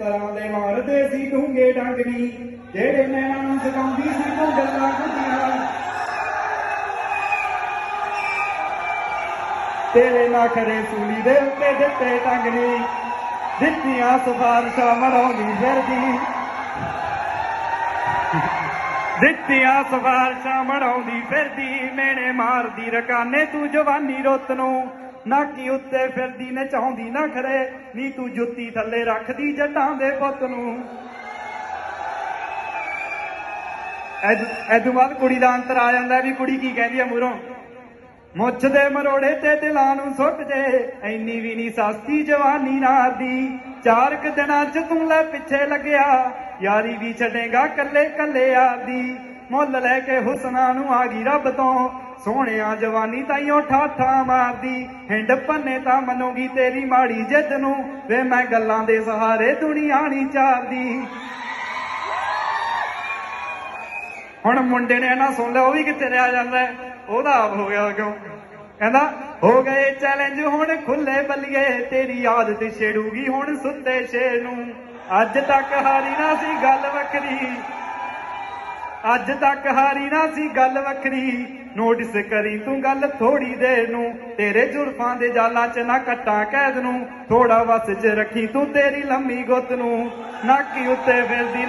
ਮਿੱਤਰਾਂ ਦੇ ਮਾਰਦੇ ਸੀ ਡੂੰਗੇ ਡੰਗਣੀ ਜਿਹੜੇ ਨੈਣਾਂ ਨੂੰ ਸਕਾਉਂਦੀ ਸੀ ਤੂੰ ਗੱਲਾਂ ਗੁੱਡੀਆਂ ਤੇਰੇ ਨਖਰੇ ਸੂਲੀ ਦੇ ਉੱਤੇ ਦਿੱਤੇ ਟੰਗਣੀ ਦਿੱਤੀਆਂ ਸਫਾਰਸ਼ਾਂ ਮਰਾਉਂਦੀ ਫਿਰਦੀ। ਦਿੱਤੀਆਂ ਸਫਾਰਸ਼ਾਂ ਮਰਾਉਂਦੀ ਫਿਰਦੀ। ਮੇਨੇ ਮਾਰਦੀ ਰਕਾਨੇ, ਤੂੰ ਜਵਾਨੀ ਰੁੱਤ ਨੂੰ। ਨਾ ਨਾਕੀ ਉੱਤੇ ਫਿਰਦੀ, ਨਾ ਖਰੇ। ਨੀ ਤੂੰ ਜੁੱਤੀ ਥੱਲੇ ਰੱਖਦੀ ਜੱਟਾਂ ਦੇ ਪੁੱਤ ਨੂੰ। ਐਦੋਂ ਬਾਅਦ ਕੁੜੀ ਦਾ ਅੰਤਰ ਆ ਜਾਂਦਾ ਵੀ ਕੁੜੀ ਕੀ ਕਹਿੰਦੀ ਆ ਮੂਰੋਂ ਮੁੱਛ ਦੇ ਮਰੋੜੇ ਤੇ ਦਿਲਾਂ ਨੂੰ ਸੁੱਟ ਜੇ ਐਨੀ ਵੀ ਨਹੀਂ ਸਸਤੀ ਜਵਾਨੀ ਨਾਰ ਦੀ। ਚਾਰ ਕੁ ਦਿਨਾਂ ਚ ਤੂੰ ਲੈ ਪਿੱਛੇ ਲੱਗਿਆ, ਯਾਰੀ ਵੀ ਛੱਡੇਗਾ ਕੱਲੇ ਕੱਲੇ ਆਦੀ ਮੁੱਲ ਲੈ ਕੇ ਹੁਸਨਾ ਨੂੰ ਆ ਗਈ ਰੱਬ ਤੋਂ ਸੋਹਣਿਆ ਜਵਾਨੀ ਤਾਈਓ ਠਾਠਾ ਮਾਰਦੀ, ਹਿੰਡ ਭੰਨੇ ਤਾਂ ਮੰਨੂਗੀ ਤੇਰੀ ਮਾੜੀ ਜਿੱਦ ਨੂੰ, ਵੇ ਮੈਂ ਗੱਲਾਂ ਦੇ ਸਹਾਰੇ ਦੁਨੀਆ ਨਹੀਂ ਚਾਰਦੀ। ਹੁਣ ਮੁੰਡੇ ਨੇ ਨਾ ਸੁਣ ਲਿਆ, ਉਹ ਵੀ ਕਿੱਥੇ ਰਿਹਾ ਜਾਂਦਾ ਉਹਦਾ ਆਪ ਹੋ ਗਿਆ ਕਿਉਂ? ਕਹਿੰਦਾ, ਹੋ ਗਏ ਚੈਲੰਜ ਹੁਣ ਖੁੱਲੇ ਬੱਲੀਏ, ਤੇਰੀ ਆਦਤ ਛੇੜੂਗੀ ਹੁਣ ਸੁੱਤੇ ਸ਼ੇਰ ਨੂੰ। ਅੱਜ ਤੱਕ ਹਾਰੀ ਨਾ ਸੀ ਗੱਲ ਵੱਖਰੀ। ਅੱਜ ਤੱਕ ਹਾਰੀ ਨਾ ਸੀ ਗੱਲ ਵੱਖਰੀ। ਨੋਟਿਸ ਕਰੀ ਤੂੰ ਗੱਲ ਥੋੜੀ ਦੇਰ ਨੂੰ। ਤੇਰੇ ਜ਼ੁਲਫਾਂ ਦੇ ਜਾਲਾਂ 'ਚ ਨਾ ਕੱਟਾਂ ਕੈਦ ਨੂੰ। ਥੋੜਾ ਵਸ 'ਚ ਰੱਖੀ ਤੂੰ ਤੇਰੀ ਲੰਮੀ ਗੁੱਤ ਨੂੰ। ਨਾਕੀ ਉੱਤੇ ਫਿਰਦੀ